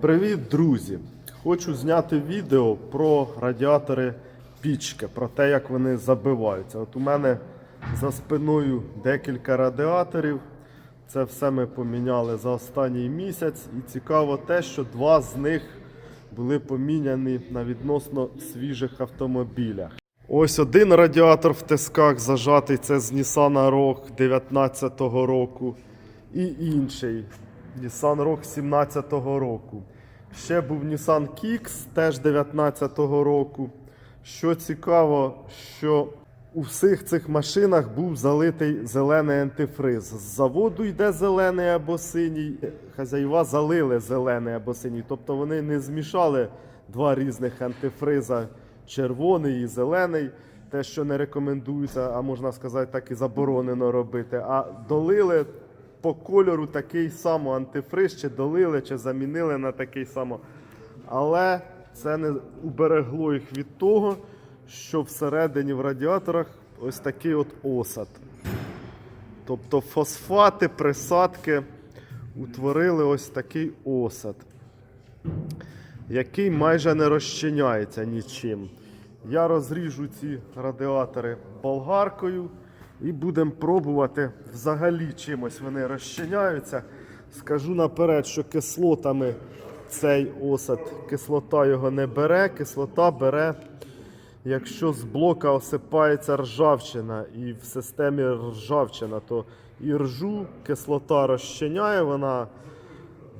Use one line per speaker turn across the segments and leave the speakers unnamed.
Привіт, друзі! Хочу зняти відео про радіатори пічки, про те, як вони забиваються. От у мене за спиною декілька радіаторів. Це все ми поміняли за останній місяць. І цікаво те, що два з них були поміняні на відносно свіжих автомобілях. Ось один радіатор в тисках зажатий, це з Nissan Rogue 19 року. І інший Nissan Rogue 17 року. Ще був Nissan Kicks, теж 19 року. Що цікаво, що у всіх цих машинах був залитий зелений антифриз. З заводу йде зелений або синій. Хазяїва залили зелений або синій. Тобто вони не змішали два різних антифриза червоний і зелений. Те, що не рекомендується, а можна сказати, так і заборонено робити. А долили по кольору такий самий антифриз, чи долили, чи замінили на такий самий. Але це не уберегло їх від того, що всередині в радіаторах ось такий от осад. Тобто фосфати, присадки утворили ось такий осад, який майже не розчиняється нічим. Я розріжу ці радіатори болгаркою і будемо пробувати взагалі чимось вони розчиняються. Скажу наперед, що кислотами цей осад, кислота його не бере, кислота бере, якщо з блока осипається ржавчина і в системі ржавчина, то і ржу кислота розчиняє, вона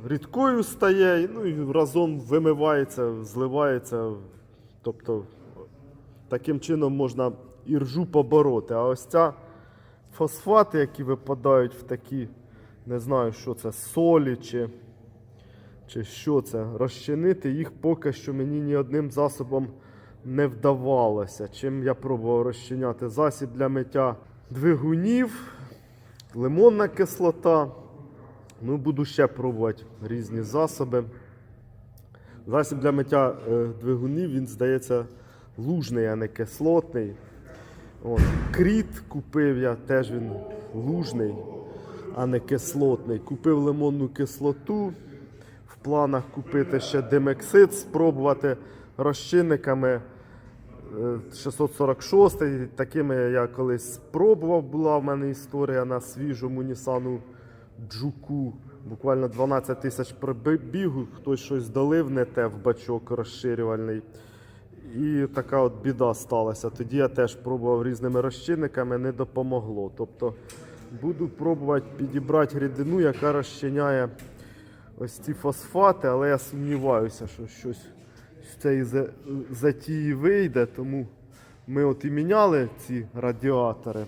рідкою стає, ну і разом вимивається, зливається. Тобто таким чином можна і ржу побороти. А ось ця фосфати, які випадають в такі, не знаю, що це, солі чи, чи що це, розчинити їх поки що мені ні одним засобом не вдавалося. Чим я пробував розчиняти засіб для миття двигунів, лимонна кислота. Ну, буду ще пробувати різні засоби. Засіб для миття е, двигунів, він здається лужний, а не кислотний. От. Кріт купив я, теж він лужний, а не кислотний. Купив лимонну кислоту. В планах купити ще демексид, спробувати розчинниками е, 646. Такими я колись спробував. Була в мене історія на свіжому Нісану Джуку. Буквально 12 тисяч пробігу, хтось щось долив не те в бачок розширювальний. І така от біда сталася. Тоді я теж пробував різними розчинниками, не допомогло. Тобто буду пробувати підібрати рідину, яка розчиняє ось ці фосфати, але я сумніваюся, що щось з цієї затії вийде. Тому ми от і міняли ці радіатори.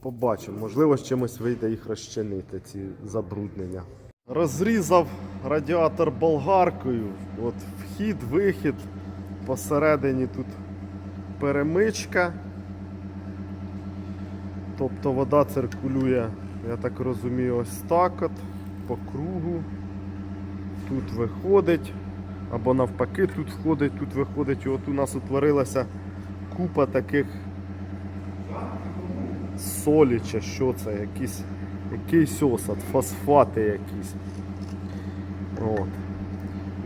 Побачимо, можливо, з чимось вийде їх розчинити, ці забруднення. Розрізав радіатор болгаркою. От вхід, вихід. Посередині тут перемичка. Тобто вода циркулює, я так розумію, ось так от, по кругу. Тут виходить, або навпаки тут входить, тут виходить. І от у нас утворилася купа таких солі чи що це, якийсь, якийсь осад, фосфати якісь. От.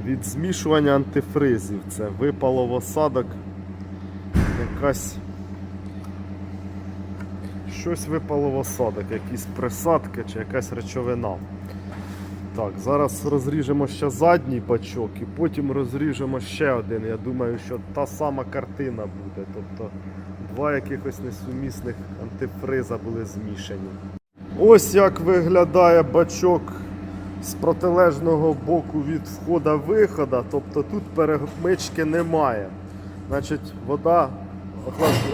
Від змішування антифризів це випало в осадок якась. Щось випало в осадок, якісь присадки чи якась речовина. Так, зараз розріжемо ще задній бачок і потім розріжемо ще один. Я думаю, що та сама картина буде. Тобто два якихось несумісних антифриза були змішані. Ось як виглядає бачок з протилежного боку від входа-вихода, тобто тут перемички немає. Значить, вода,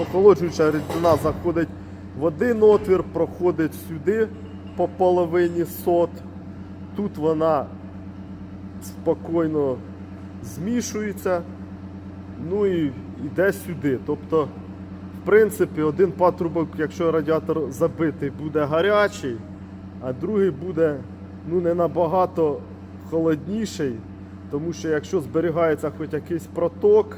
охолоджуюча рідина заходить в один отвір, проходить сюди по половині сот. Тут вона спокійно змішується, ну і йде сюди. Тобто, в принципі, один патрубок, якщо радіатор забитий, буде гарячий, а другий буде ну, не набагато холодніший, тому що якщо зберігається хоч якийсь проток,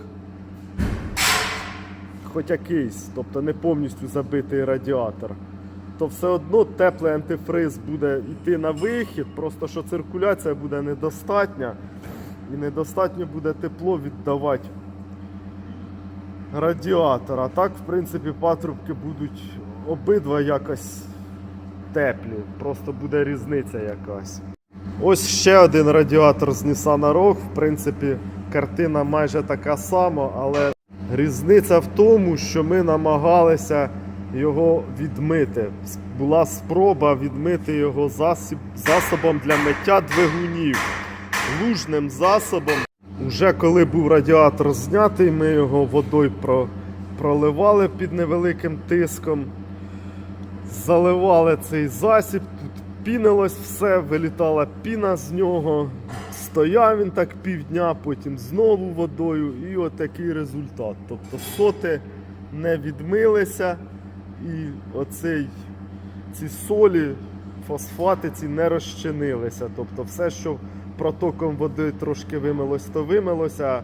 хоч якийсь, тобто не повністю забитий радіатор, то все одно теплий антифриз буде йти на вихід, просто що циркуляція буде недостатня. і недостатньо буде тепло віддавати радіатор. А так, в принципі, патрубки будуть обидва якось теплі. Просто буде різниця якась. Ось ще один радіатор з Nissan Rogue. В принципі, картина майже така сама, але різниця в тому, що ми намагалися його відмити. Була спроба відмити його засіб, засобом для миття двигунів, лужним засобом. Уже коли був радіатор знятий, ми його водою про, проливали під невеликим тиском заливали цей засіб, тут пінилось все, вилітала піна з нього. Стояв він так півдня, потім знову водою, і от такий результат. Тобто соти не відмилися, і оцей, ці солі, фосфати ці не розчинилися. Тобто все, що протоком води трошки вимилось, то вимилося,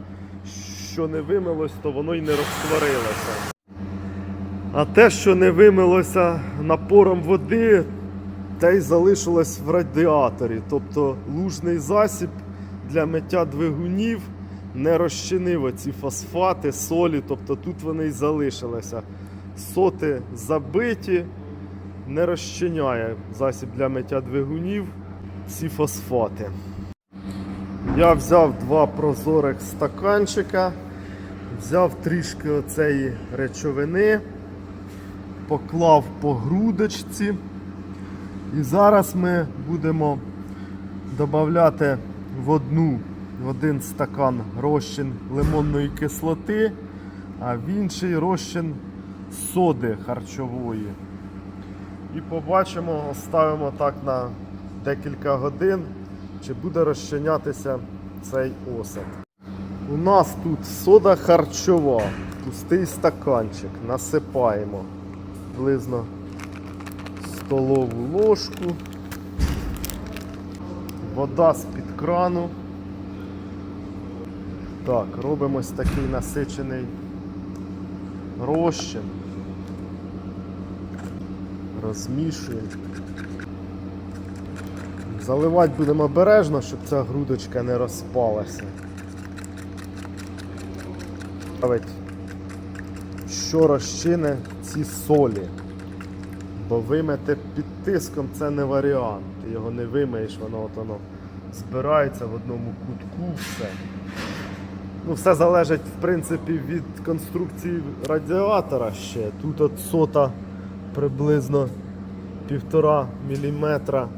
що не вимилось, то воно й не розтворилося. А те, що не вимилося напором води, те й залишилось в радіаторі. Тобто лужний засіб для миття двигунів не розчинив оці фосфати, солі, тобто тут вони й залишилися. Соти забиті, не розчиняє засіб для миття двигунів ці фосфати. Я взяв два прозорих стаканчика, взяв трішки оцеї речовини поклав по грудочці. І зараз ми будемо додати в одну в один стакан розчин лимонної кислоти, а в інший розчин соди харчової. І побачимо, оставимо так на декілька годин, чи буде розчинятися цей осад. У нас тут сода харчова, пустий стаканчик, насипаємо приблизно столову ложку, вода з-під крану. Так, робимо ось такий насичений розчин. Розмішуємо. Заливати будемо обережно, щоб ця грудочка не розпалася. Що розчине ці солі. Бо вимити під тиском це не варіант. Ти його не вимиєш, воно от воно збирається в одному кутку все. Ну, все залежить, в принципі, від конструкції радіатора ще. Тут от сота приблизно півтора міліметра,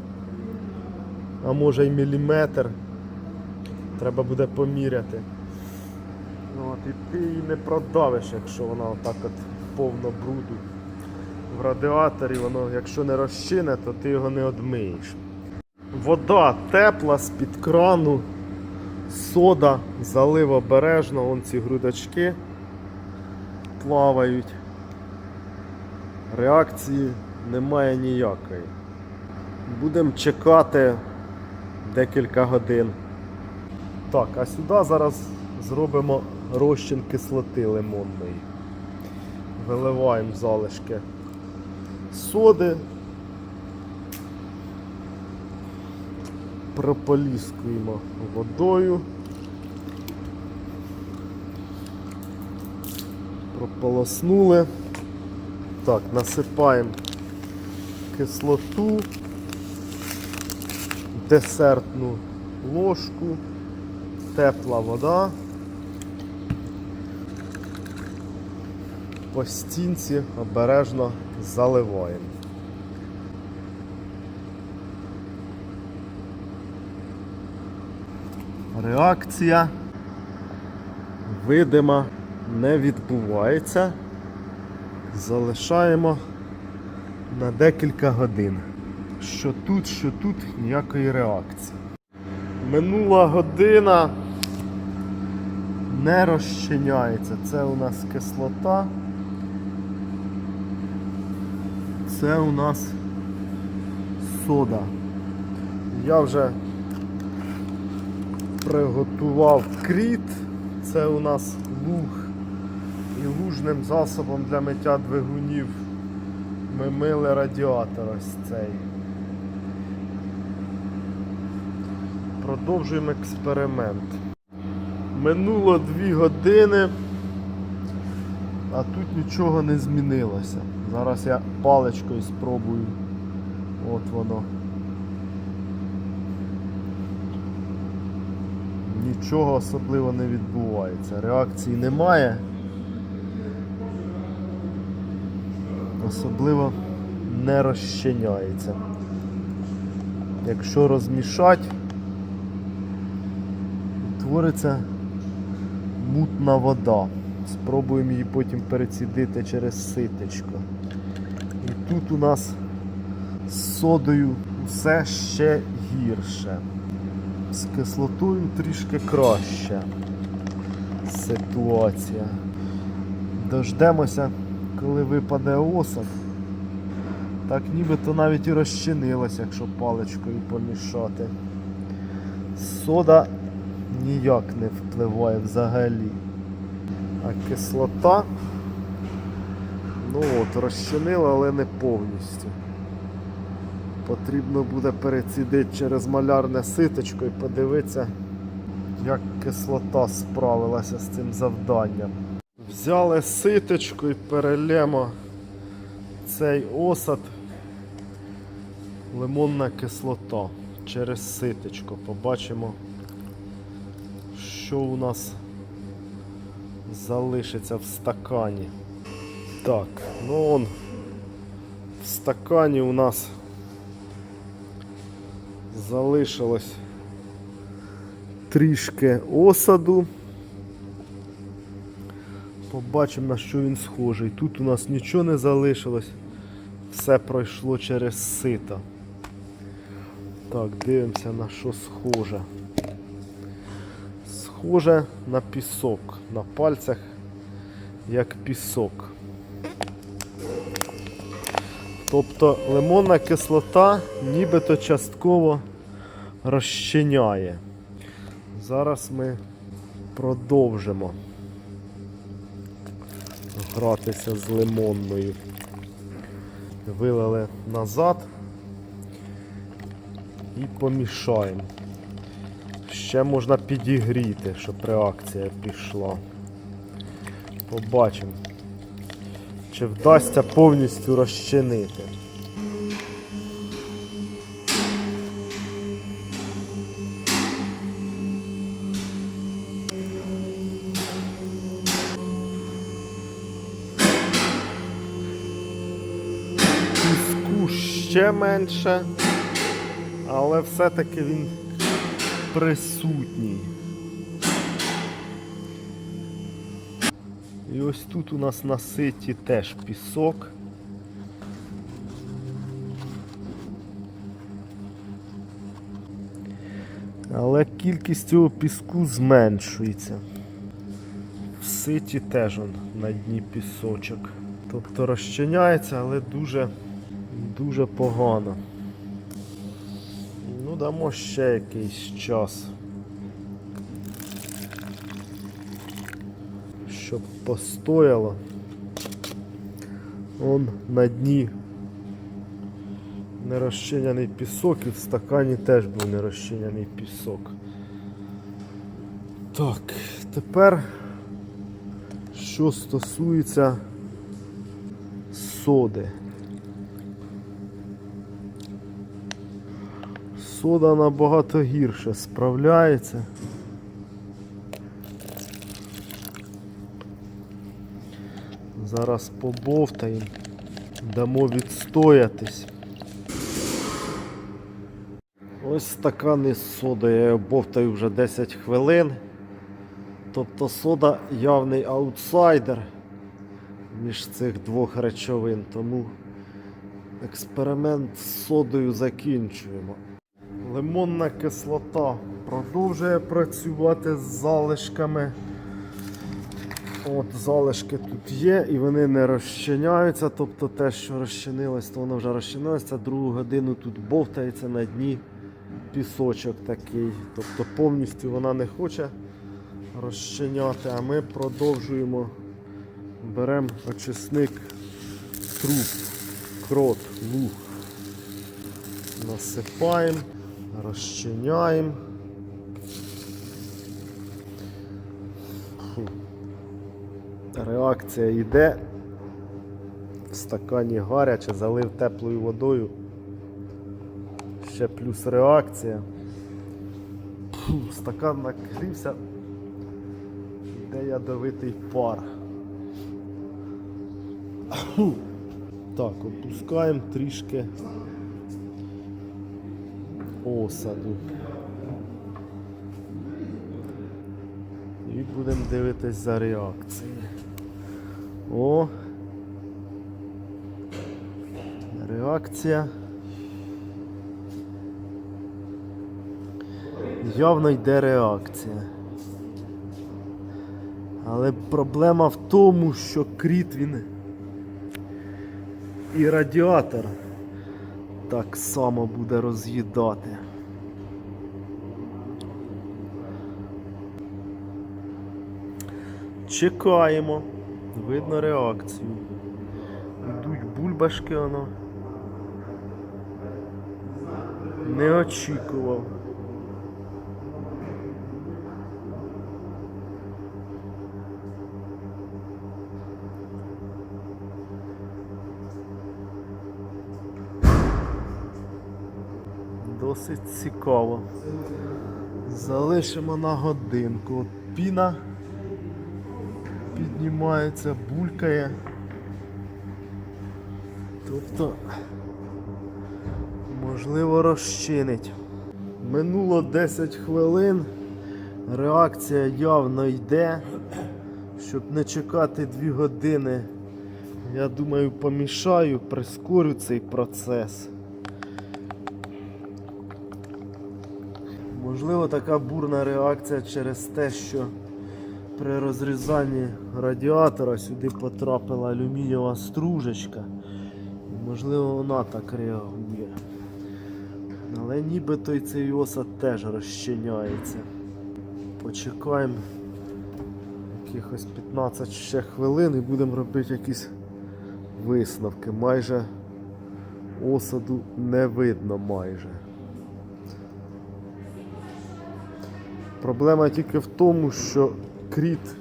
а може й міліметр. Треба буде поміряти. Ну, от, і ти її не продавиш, якщо вона отак от повно бруду. В радіаторі воно, якщо не розчине, то ти його не одмиєш. Вода тепла з-під крану, сода, залив обережно, вон ці грудочки плавають. Реакції немає ніякої. Будемо чекати декілька годин. Так, а сюди зараз зробимо розчин кислоти лимонної. Виливаємо залишки соди. Прополіскуємо водою. Прополоснули. Так, насипаємо кислоту, десертну ложку, тепла вода. По стінці обережно заливаємо. Реакція видима не відбувається. Залишаємо на декілька годин. Що тут, що тут ніякої реакції. Минула година не розчиняється. Це у нас кислота. Це у нас сода. Я вже приготував кріт. Це у нас луг. І лужним засобом для миття двигунів ми мили радіатор ось цей. Продовжуємо експеримент. Минуло 2 години, а тут нічого не змінилося. Зараз я паличкою спробую. От воно. Нічого особливо не відбувається. Реакції немає. Особливо не розчиняється. Якщо розмішати, твориться мутна вода. Спробуємо її потім перецідити через ситечко. Тут у нас з содою все ще гірше. З кислотою трішки краще ситуація. Дождемося, коли випаде осад. Так нібито навіть і розчинилося, якщо паличкою помішати. Сода ніяк не впливає взагалі. А кислота, ну от, розчинила, але не повністю. Потрібно буде перецідити через малярне ситочко і подивитися, як кислота справилася з цим завданням. Взяли ситочку і перелємо цей осад лимонна кислота через ситочко. Побачимо, що у нас залишиться в стакані. Так, ну он в стакані у нас залишилось трішки осаду. Побачимо на що він схожий. Тут у нас нічого не залишилось. Все пройшло через сито. Так, дивимося на що схоже. Схоже на пісок. На пальцях як пісок. Тобто лимонна кислота нібито частково розчиняє. Зараз ми продовжимо гратися з лимонною. Вилили назад і помішаємо. Ще можна підігріти, щоб реакція пішла. Побачимо, чи вдасться повністю розчинити. Ще менше, але все-таки він присутній. І ось тут у нас на ситі теж пісок. Але кількість цього піску зменшується. В ситі теж он, на дні пісочок. Тобто розчиняється, але дуже, дуже погано. Ну, дамо ще якийсь час. Щоб постояло. Он на дні нерозчиняний пісок і в стакані теж був нерозчиняний пісок. Так, тепер що стосується соди. Сода набагато гірше справляється. Зараз побовтаємо, дамо відстоятись. Ось стакани з содою, я його бовтаю вже 10 хвилин. Тобто сода явний аутсайдер між цих двох речовин, тому експеримент з содою закінчуємо. Лимонна кислота продовжує працювати з залишками. От залишки тут є і вони не розчиняються. Тобто те, що розчинилось, то воно вже розчинилося. Другу годину тут бовтається на дні пісочок такий. Тобто повністю вона не хоче розчиняти, а ми продовжуємо. Беремо очисник труп, крот, луг. Насипаємо, розчиняємо. Реакція йде. В стакані гаряче, залив теплою водою. Ще плюс реакція. Фу, стакан накрився. Йде ядовитий пар. Так, опускаємо трішки осаду. І будемо дивитись за реакцією. О. Реакція. Явно йде реакція. Але проблема в тому, що кріт він і радіатор так само буде роз'їдати. Чекаємо. Видно реакцію. Йдуть бульбашки воно. Не очікував. Досить цікаво. Залишимо на годинку. Піна піднімається, булькає. Тобто, можливо, розчинить. Минуло 10 хвилин. Реакція явно йде. Щоб не чекати 2 години, я думаю, помішаю, прискорю цей процес. Можливо, така бурна реакція через те, що при розрізанні радіатора сюди потрапила алюмінієва стружечка. Можливо, вона так реагує. Але нібито й цей осад теж розчиняється. Почекаємо якихось 15 ще хвилин і будемо робити якісь висновки. Майже осаду не видно майже. Проблема тільки в тому, що кріт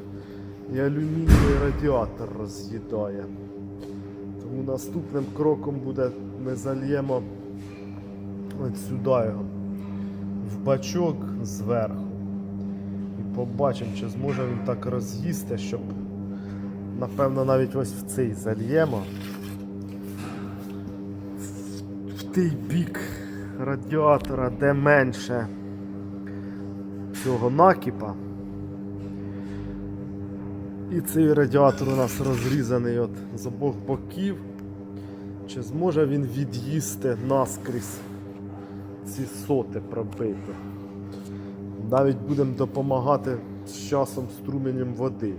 і алюмінієвий радіатор роз'їдає. Тому наступним кроком буде ми зальємо от сюди його в бачок зверху. І побачимо, чи зможе він так роз'їсти, щоб напевно навіть ось в цей зальємо. В- той бік радіатора, де менше цього накіпа. І цей радіатор у нас розрізаний от з обох боків. Чи зможе він від'їсти наскрізь ці соти пробити? Навіть будемо допомагати з часом струменем води.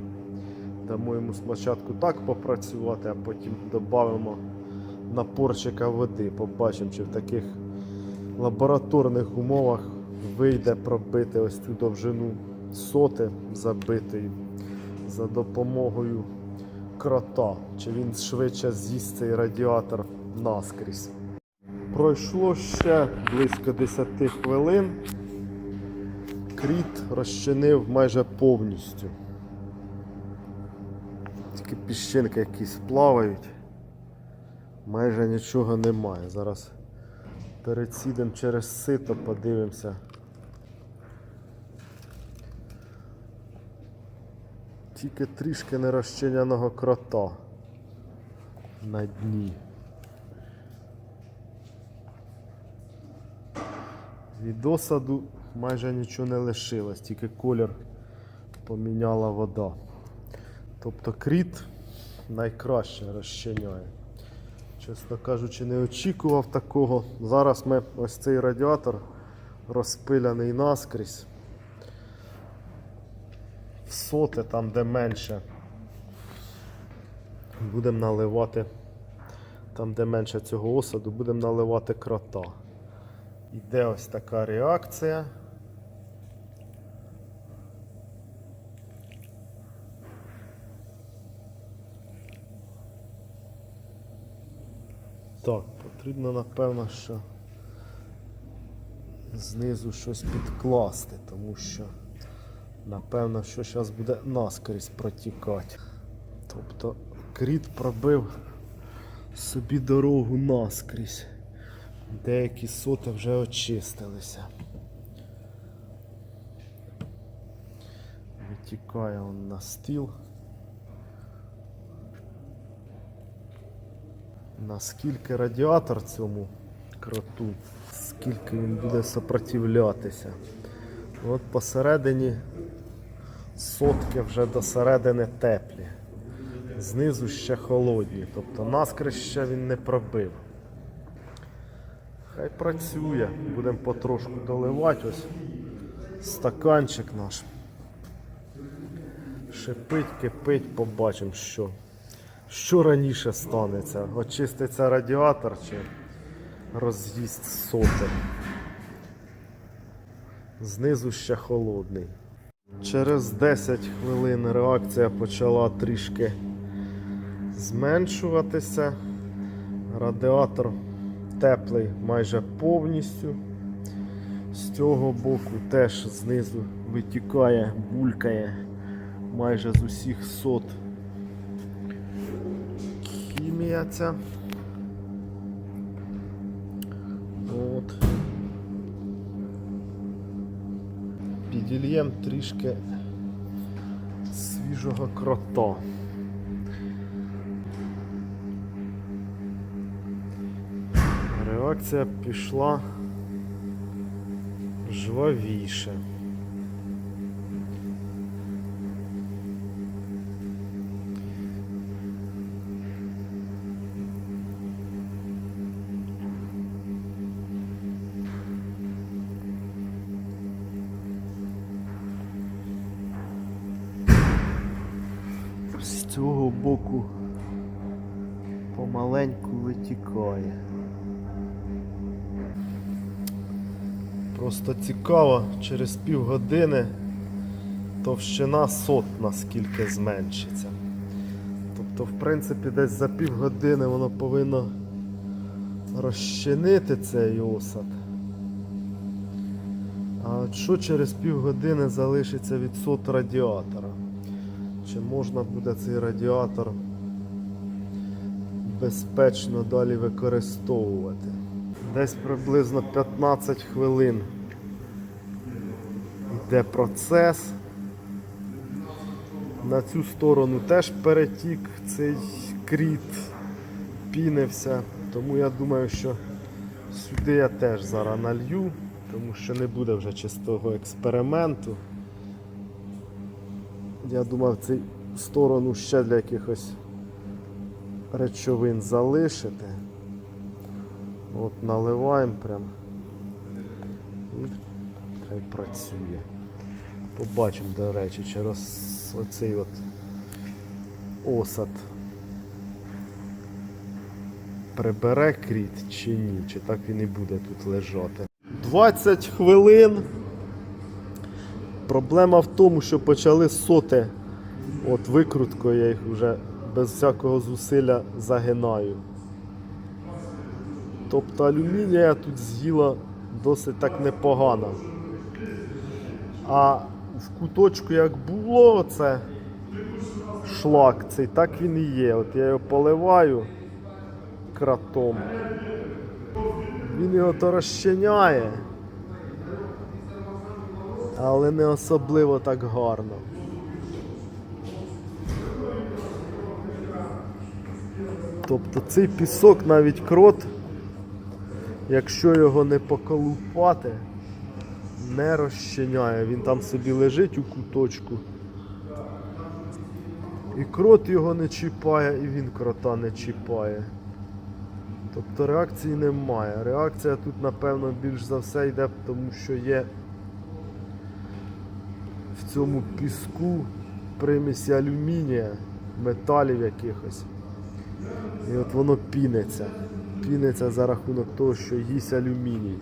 Дамо йому спочатку так попрацювати, а потім додамо напорчика води. Побачимо, чи в таких лабораторних умовах вийде пробити ось цю довжину соти забитої за допомогою крота. Чи він швидше з'їсть цей радіатор наскрізь. Пройшло ще близько 10 хвилин. Кріт розчинив майже повністю. Тільки піщинки якісь плавають. Майже нічого немає. Зараз пересідемо через сито, подивимося. Тільки трішки нерозчиняного крота на дні. Від осаду майже нічого не лишилось, тільки колір поміняла вода. Тобто кріт найкраще розчиняє. Чесно кажучи, не очікував такого. Зараз ми ось цей радіатор розпиляний наскрізь. В соти, там де менше. Будемо наливати, там де менше цього осаду, будемо наливати крота. Іде ось така реакція. Так, потрібно напевно, що знизу щось підкласти, тому що напевно, що зараз буде наскрізь протікати. Тобто кріт пробив собі дорогу наскрізь. Деякі соти вже очистилися. Витікає он на стіл. Наскільки радіатор цьому кроту, скільки він буде сопротивлятися. От посередині сотки вже до середини теплі. Знизу ще холодні, тобто наскрізь ще він не пробив. Хай працює, будемо потрошку доливати ось стаканчик наш. Шипить, кипить, побачимо, що. Що раніше станеться? Очиститься радіатор чи роз'їсть соти. Знизу ще холодний. Через 10 хвилин реакція почала трішки зменшуватися. Радіатор теплий майже повністю. З цього боку теж знизу витікає, булькає майже з усіх сот хімія ця. От. Підільєм трішки свіжого крота. Реакція пішла жвавіше. Витікає. Просто цікаво, через півгодини товщина сот наскільки зменшиться. Тобто, в принципі, десь за півгодини воно повинно розчинити цей осад. А що через півгодини залишиться від сот радіатора? Чи можна буде цей радіатор безпечно далі використовувати? Десь приблизно 15 хвилин йде процес. На цю сторону теж перетік цей кріт, пінився, тому я думаю, що сюди я теж зараз налью, тому що не буде вже чистого експерименту. Я думав цю сторону ще для якихось речовин залишити. От наливаємо прям. Хай працює. Побачимо, до речі, через оцей от осад прибере кріт чи ні, чи так він і буде тут лежати. 20 хвилин. Проблема в тому, що почали соти. От викруткою я їх вже без всякого зусилля загинаю. Тобто алюмінія тут з'їла досить так непогано. А в куточку як було це шлак цей, так він і є. От я його поливаю кратом. Він його то розчиняє, але не особливо так гарно. Тобто цей пісок навіть крот, якщо його не поколупати, не розчиняє. Він там собі лежить у куточку. І крот його не чіпає, і він крота не чіпає. Тобто реакції немає. Реакція тут, напевно, більш за все йде, тому що є в цьому піску примісі алюмінія, металів якихось. І от воно піниться. Піниться за рахунок того, що їсть алюміній.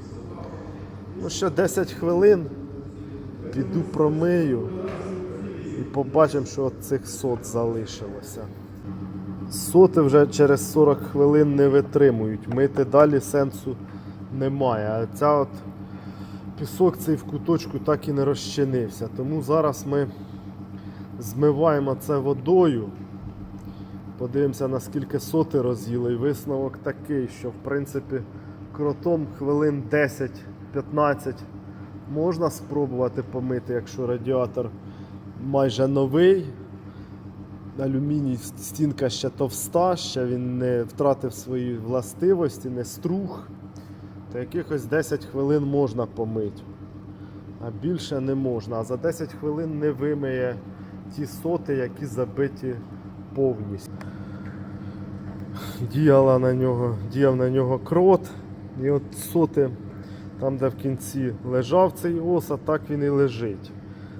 Ну, ще 10 хвилин піду промию і побачимо, що от цих сот залишилося. Соти вже через 40 хвилин не витримують. Мити далі сенсу немає. А ця от пісок цей в куточку так і не розчинився. Тому зараз ми змиваємо це водою Подивимося, наскільки соти роз'їли. І висновок такий, що в принципі кротом хвилин 10-15 можна спробувати помити, якщо радіатор майже новий. Алюміній стінка ще товста, ще він не втратив свої властивості, не струх. То якихось 10 хвилин можна помити. А більше не можна. А за 10 хвилин не вимиє ті соти, які забиті повністю. Діяла на нього, діяв на нього крот. І от соти, там, де в кінці лежав цей оса, так він і лежить.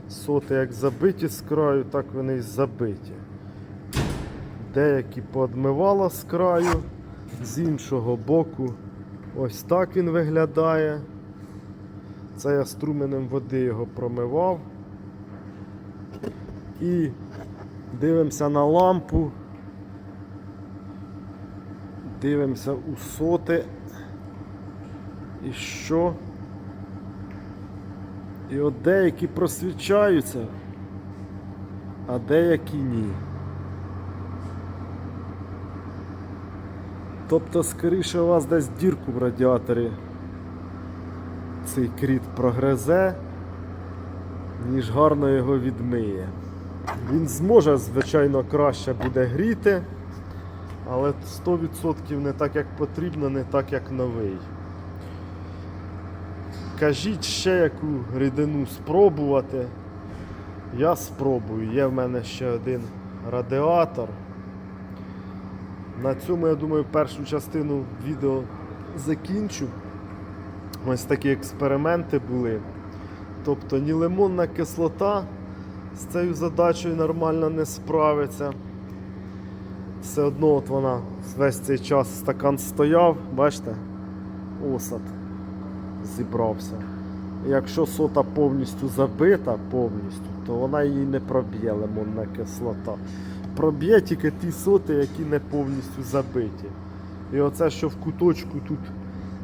Соти як забиті з краю, так вони і забиті. Деякі поодмивало з краю, з іншого боку. Ось так він виглядає. Це я струменем води його промивав. І дивимося на лампу. Дивимося у соти. І що? І от деякі просвічаються, а деякі ні. Тобто, скоріше у вас десь дірку в радіаторі цей кріт прогрезе, ніж гарно його відмиє. Він зможе, звичайно, краще буде гріти, але 100% не так, як потрібно, не так, як новий. Кажіть ще яку рідину спробувати. Я спробую. Є в мене ще один радіатор. На цьому, я думаю, першу частину відео закінчу. Ось такі експерименти були. Тобто ні лимонна кислота з цією задачею нормально не справиться. Все одно от вона весь цей час стакан стояв, бачите, осад зібрався. Якщо сота повністю забита, повністю, то вона її не проб'є лимонна кислота. Проб'є тільки ті соти, які не повністю забиті. І оце, що в куточку тут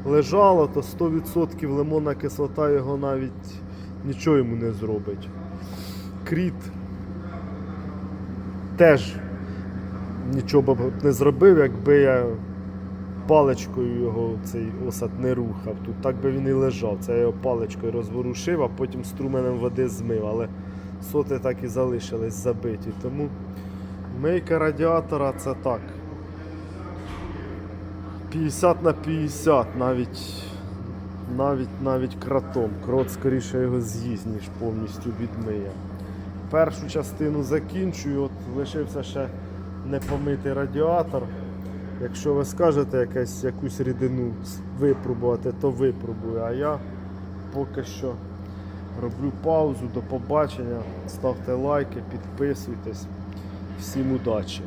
лежало, то 100% лимонна кислота його навіть нічого йому не зробить. Кріт теж нічого б не зробив, якби я паличкою його цей осад не рухав. Тут так би він і лежав. Це я його паличкою розворушив, а потім струменем води змив. Але соти так і залишились забиті. Тому мийка радіатора це так. 50 на 50, навіть навіть навіть кротом. Крот скоріше його з'їсть, ніж повністю відмиє. Першу частину закінчую, от лишився ще непомитий радіатор. Якщо ви скажете якесь, якусь рідину випробувати, то випробую. А я поки що роблю паузу. До побачення. Ставте лайки, підписуйтесь. Всім удачі!